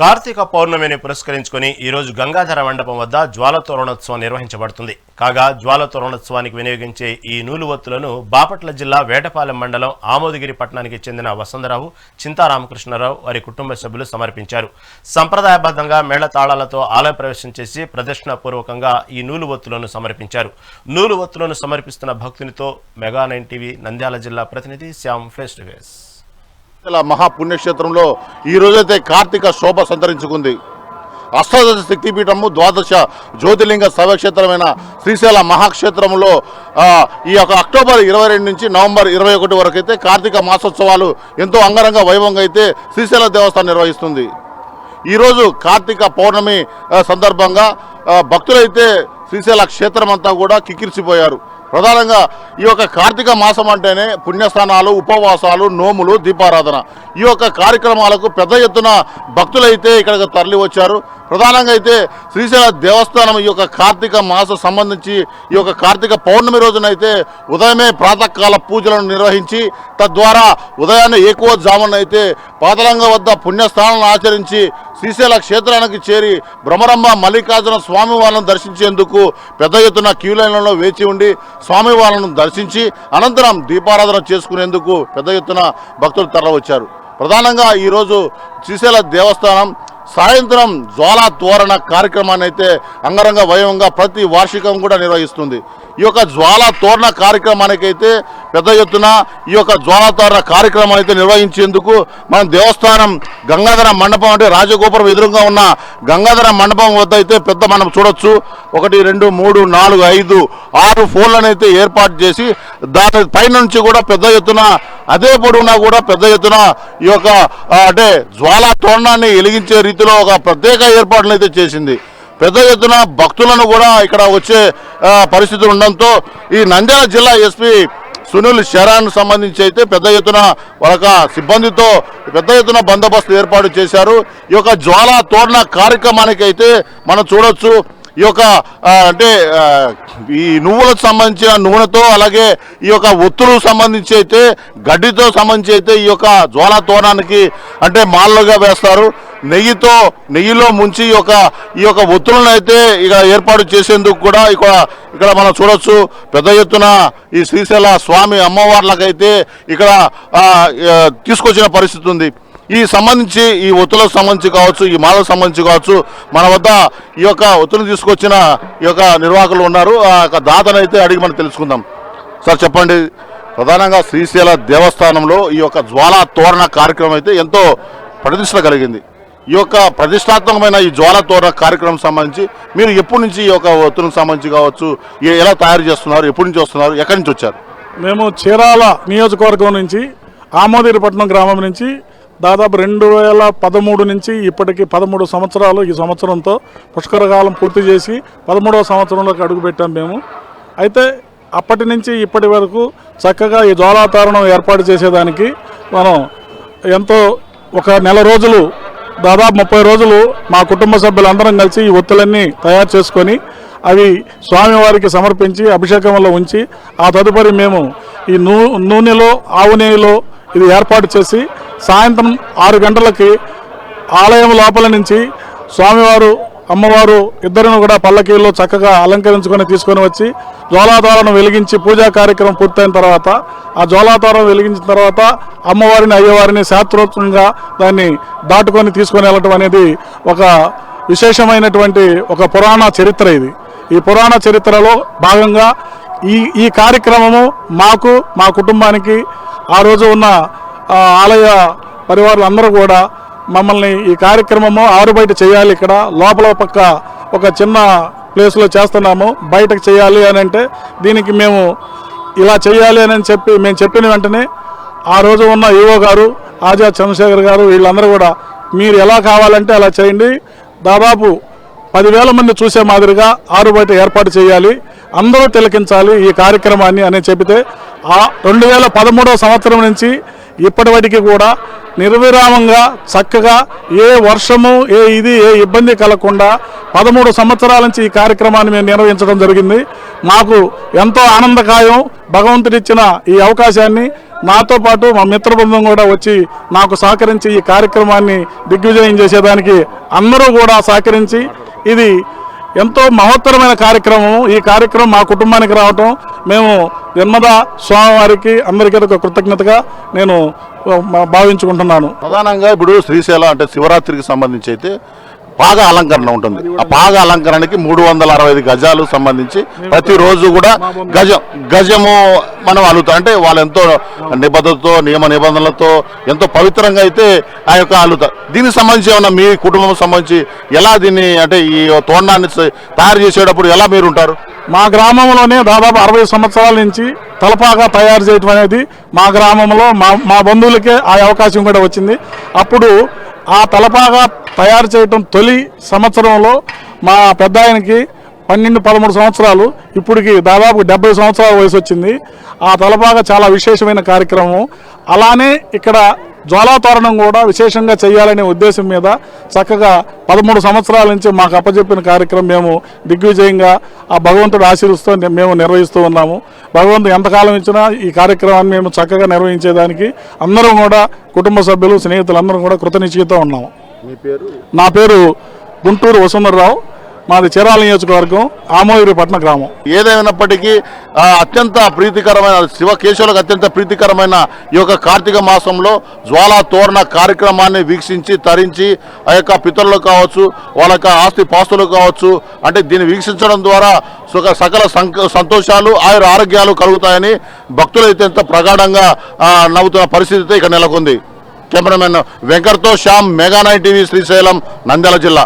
కార్తీక పౌర్ణమిని పురస్కరించుకుని ఈరోజు గంగాధర మండపం వద్ద జ్వాల తోరణోత్సవం నిర్వహించబడుతుంది. కాగా జ్వాల తోరణోత్సవానికి వినియోగించే ఈ నూలువత్తులను బాపట్ల జిల్లా వేటపాలెం మండలం ఆమోదగిరి పట్టణానికి చెందిన వసంతరావు చింతారామకృష్ణరావు వారి కుటుంబ సభ్యులు సమర్పించారు. సంప్రదాయబద్ధంగా మేళతాళాలతో ఆలయ ప్రవేశం చేసి ప్రదర్శనపూర్వకంగా ఈ నూలువత్తులను సమర్పించారు. నూలువత్తులను సమర్పిస్తున్న భక్తునితో మెగా నైన్ టీవీ నంద్యాల జిల్లా ప్రతినిధి శ్యామ్ ఫేస్ టు ఫేస్. మహా మహాపుణ్యక్షేత్రంలో ఈ కార్తీక శోభ సంతరించుకుంది. అష్టాదశ శక్తిపీఠము ద్వాదశ జ్యోతిర్లింగ శైవక్షేత్రమైన శ్రీశైల మహాక్షేత్రంలో ఈ యొక్క అక్టోబర్ ఇరవై రెండు నుంచి నవంబర్ ఇరవై ఒకటి వరకు అయితే కార్తీక మాసోత్సవాలు ఎంతో అంగరంగ వైభవంగా అయితే శ్రీశైల దేవస్థానం నిర్వహిస్తుంది. ఈరోజు కార్తీక పౌర్ణమి సందర్భంగా భక్తులైతే శ్రీశైల క్షేత్రం అంతా కూడా కిక్కిరిసిపోయారు. ప్రధానంగా ఈ యొక్క కార్తీక మాసం అంటేనే పుణ్యస్నానాలు ఉపవాసాలు నోములు దీపారాధన. ఈ యొక్క కార్యక్రమాలకు పెద్ద ఎత్తున భక్తులైతే ఇక్కడికి తరలి వచ్చారు. ప్రధానంగా అయితే శ్రీశైల దేవస్థానం ఈ యొక్క కార్తీక మాసం సంబంధించి ఈ యొక్క కార్తీక పౌర్ణమి రోజునైతే ఉదయమే ప్రాతకాల పూజలను నిర్వహించి తద్వారా ఉదయాన్నే ఎక్కువ జామున అయితే పాతలంగ వద్ద పుణ్యస్థానాలను ఆచరించి శ్రీశైల క్షేత్రానికి చేరి భ్రమరంభ మల్లికార్జున స్వామి దర్శించేందుకు పెద్ద ఎత్తున క్యూ లైన్లలో వేచి ఉండి స్వామి దర్శించి అనంతరం దీపారాధన చేసుకునేందుకు పెద్ద ఎత్తున భక్తులు తరలివచ్చారు. ప్రధానంగా ఈరోజు శ్రీశైల దేవస్థానం సాయంత్రం జ్వాలా తోరణ కార్యక్రమాన్ని అయితే అంగరంగ వైభవంగా ప్రతి వార్షికం కూడా నిర్వహిస్తుంది. ఈ యొక్క జ్వాలా తోరణ కార్యక్రమానికి అయితే పెద్ద ఎత్తున ఈ యొక్క జ్వాలా తోరణ కార్యక్రమం అయితే నిర్వహించేందుకు మనం దేవస్థానం గంగాధర మండపం అంటే రాజగోపురం ఎదురుగా ఉన్న గంగాధర మండపం వద్ద అయితే పెద్ద మనం చూడొచ్చు. ఒకటి రెండు మూడు నాలుగు ఐదు ఆరు ఫోన్లను అయితే ఏర్పాటు చేసి దాని పైనుంచి కూడా పెద్ద ఎత్తున అదే పొడవునా కూడా పెద్ద ఎత్తున ఈ యొక్క అంటే జ్వాలా తోరణాన్ని వెలిగించే రీతిలో ఒక ప్రత్యేక ఏర్పాట్లు అయితే చేసింది. పెద్ద ఎత్తున భక్తులను కూడా ఇక్కడ వచ్చే పరిస్థితులు ఉండడంతో ఈ నంద్యాల జిల్లా ఎస్పీ సునీల్ శరాన్ సంబంధించి అయితే పెద్ద ఎత్తున వాళ్ళ సిబ్బందితో పెద్ద ఎత్తున బందోబస్తు ఏర్పాటు చేశారు. ఈ యొక్క జ్వాలా తోరణ కార్యక్రమానికి అయితే మనం చూడొచ్చు. ఈ యొక్క అంటే ఈ నువ్వులకు సంబంధించిన నూనెతో అలాగే ఈ యొక్క ఒత్తులకు సంబంధించి అయితే గడ్డితో సంబంధించి అయితే ఈ యొక్క జ్వాలా తోరణానికి అంటే మాల్లుగా వేస్తారు. నెయ్యితో నెయ్యిలో ముంచి ఈ యొక్క ఈ యొక్క ఒత్తులను అయితే ఇక ఏర్పాటు చేసేందుకు కూడా ఇక్కడ ఇక్కడ మనం చూడొచ్చు. పెద్ద ఎత్తున ఈ శ్రీశైల స్వామి అమ్మవార్లకైతే ఇక్కడ తీసుకొచ్చిన పరిస్థితి ఉంది. ఈ సంబంధించి ఈ ఒత్తులకు సంబంధించి కావచ్చు ఈ మాలకు సంబంధించి కావచ్చు మన వద్ద ఈ యొక్క ఒత్తులు తీసుకొచ్చిన ఈ యొక్క నిర్వాహకులు ఉన్నారు. ఆ యొక్క దాతను అయితే అడిగి మనం తెలుసుకుందాం. సార్ చెప్పండి. ప్రధానంగా శ్రీశైల దేవస్థానంలో ఈ యొక్క జ్వాలా తోరణ కార్యక్రమం అయితే ఎంతో ప్రతిష్ట కలిగింది. ఈ యొక్క ప్రతిష్టాత్మకమైన ఈ జ్వాల తోరణ కార్యక్రమం సంబంధించి మీరు ఎప్పటి నుంచి ఈ యొక్క ఒత్తులకు సంబంధించి కావచ్చు ఎలా తయారు చేస్తున్నారు ఎప్పటి నుంచి వస్తున్నారు ఎక్కడి నుంచి వచ్చారు? మేము చీరాల నియోజకవర్గం నుంచి ఆమోదీరపట్నం గ్రామం నుంచి దాదాపు రెండు వేల పదమూడు నుంచి ఇప్పటికి పదమూడు సంవత్సరాలు ఈ సంవత్సరంతో పుష్కరకాలం పూర్తి చేసి పదమూడవ సంవత్సరంలోకి అడుగుపెట్టాం మేము. అయితే అప్పటి నుంచి ఇప్పటి వరకు చక్కగా ఈ జ్వాలాతారణం ఏర్పాటు చేసేదానికి మనం ఎంతో ఒక నెల రోజులు దాదాపు ముప్పై రోజులు మా కుటుంబ సభ్యులందరం కలిసి ఈ ఒత్తులన్నీ తయారు చేసుకొని అవి స్వామివారికి సమర్పించి అభిషేకంలో ఉంచి ఆ తదుపరి మేము ఈ నూ నూనెలో ఆవు నెయ్యిలో ఇది ఏర్పాటు చేసి సాయంత్రం ఆరు గంటలకి ఆలయం లోపల నుంచి స్వామివారు అమ్మవారు ఇద్దరిని కూడా పల్లకీల్లో చక్కగా అలంకరించుకొని తీసుకొని వచ్చి జ్వాలాతారను వెలిగించి పూజా కార్యక్రమం పూర్తయిన తర్వాత ఆ జ్వాలాతారం వెలిగించిన తర్వాత అమ్మవారిని అయ్యవారిని శాస్త్రోత్సవంగా దాన్ని దాటుకొని తీసుకొని వెళ్ళటం అనేది ఒక విశేషమైనటువంటి ఒక పురాణ చరిత్ర ఇది. ఈ పురాణ చరిత్రలో భాగంగా ఈ ఈ కార్యక్రమము మాకు మా కుటుంబానికి ఆ రోజు ఉన్న ఆలయ పరివారులు అందరూ కూడా మమ్మల్ని ఈ కార్యక్రమము ఆరు బయట చేయాలి ఇక్కడ. లోపల పక్క ఒక చిన్న ప్లేస్లో చేస్తున్నాము. బయటకు చేయాలి అని అంటే దీనికి మేము ఇలా చేయాలి అని చెప్పి మేము చెప్పిన వెంటనే ఆ రోజు ఉన్న ఈవో గారు ఆజాద్ చంద్రశేఖర్ గారు వీళ్ళందరూ కూడా మీరు ఎలా కావాలంటే అలా చేయండి. దాదాపు పదివేల మంది చూసే మాదిరిగా ఆరు బయట ఏర్పాటు చేయాలి. అందరూ తిలకించాలి ఈ కార్యక్రమాన్ని అని చెబితే ఆ రెండు వేల సంవత్సరం నుంచి ఇప్పటివరకు కూడా నిర్విరామంగా చక్కగా ఏ వర్షము ఏ ఇది ఏ ఇబ్బంది కలగకుండా పదమూడు సంవత్సరాల నుంచి ఈ కార్యక్రమాన్ని మేము నిర్వహించడం జరిగింది. మాకు ఎంతో ఆనందకాయం భగవంతుడిచ్చిన ఈ అవకాశాన్ని నాతో పాటు మా మిత్ర బృందం కూడా వచ్చి నాకు సహకరించి ఈ కార్యక్రమాన్ని దిగ్విజయం చేసేదానికి అందరూ కూడా సహకరించి ఇది ఎంతో మహోత్తరమైన కార్యక్రమం ఈ కార్యక్రమం మా కుటుంబానికి రావటం. మేము జన్మద స్వామివారికి అందరికీ ఒక కృతజ్ఞతగా నేను భావించుకుంటున్నాను. ప్రధానంగా ఇప్పుడు శ్రీశైలం అంటే శివరాత్రికి సంబంధించి అయితే పాగ అలంకరణ ఉంటుంది. ఆ పాగ అలంకరణకి మూడు వందల అరవై ఐదు గజాలు సంబంధించి ప్రతిరోజు కూడా గజం గజము మనం అలుగుతాం అంటే వాళ్ళు ఎంతో నిబద్ధతతో నియమ నిబంధనలతో ఎంతో పవిత్రంగా అయితే ఆ యొక్క అల్లుతారు దీనికి సంబంధించి ఏమన్నా మీ కుటుంబం సంబంధించి ఎలా దీన్ని అంటే ఈ తోండాన్ని తయారు చేసేటప్పుడు ఎలా మీరు ఉంటారు మా గ్రామంలోనే దాదాపు అరవై సంవత్సరాల నుంచి తలపాగా తయారు చేయటం అనేది మా గ్రామంలో మా మా బంధువులకే ఆ అవకాశం కూడా వచ్చింది. అప్పుడు ఆ తలపాగా తయారు చేయటం తొలి సంవత్సరంలో మా పెద్ద ఆయనకి పన్నెండు పదమూడు సంవత్సరాలు. ఇప్పటికి దాదాపు డెబ్బై సంవత్సరాల వయసు వచ్చింది. ఆ తలపాగా చాలా విశేషమైన కార్యక్రమం. అలానే ఇక్కడ జ్వాలాతోరణం కూడా విశేషంగా చేయాలనే ఉద్దేశం మీద చక్కగా పదమూడు సంవత్సరాల నుంచి మాకు అప్పచెప్పిన కార్యక్రమం మేము దిగ్విజయంగా ఆ భగవంతుడు ఆశీర్వస్తూ మేము నిర్వహిస్తూ ఉన్నాము. భగవంతుడు ఎంతకాలం ఇచ్చినా ఈ కార్యక్రమాన్ని మేము చక్కగా నిర్వహించేదానికి అందరం కూడా కుటుంబ సభ్యులు స్నేహితులు అందరం కూడా కృతనిశ్చయితో ఉన్నాము. నా పేరు గుంటూరు వసుంధరరావు. మాది చీరాల నియోజకవర్గం ఆమోగిరిపట్నం గ్రామం. ఏదైనప్పటికీ అత్యంత ప్రీతికరమైన శివకేశవులకు అత్యంత ప్రీతికరమైన ఈ యొక్క కార్తీక మాసంలో జ్వాలా తోరణ కార్యక్రమాన్ని వీక్షించి తరించి ఆ యొక్క పితరులు కావచ్చు వాళ్ళ యొక్క ఆస్తి పాస్తులు కావచ్చు అంటే దీన్ని వీక్షించడం ద్వారా సుఖ సకల సంతోషాలు ఆయుర ఆరోగ్యాలు కలుగుతాయని భక్తులు అత్యంత ప్రగాఢంగా నవ్వుతున్న పరిస్థితి ఇక్కడ నెలకొంది. Cameraman వెంకట్తో Shyam mega nine TV Srisailam Nandyal జిల్లా.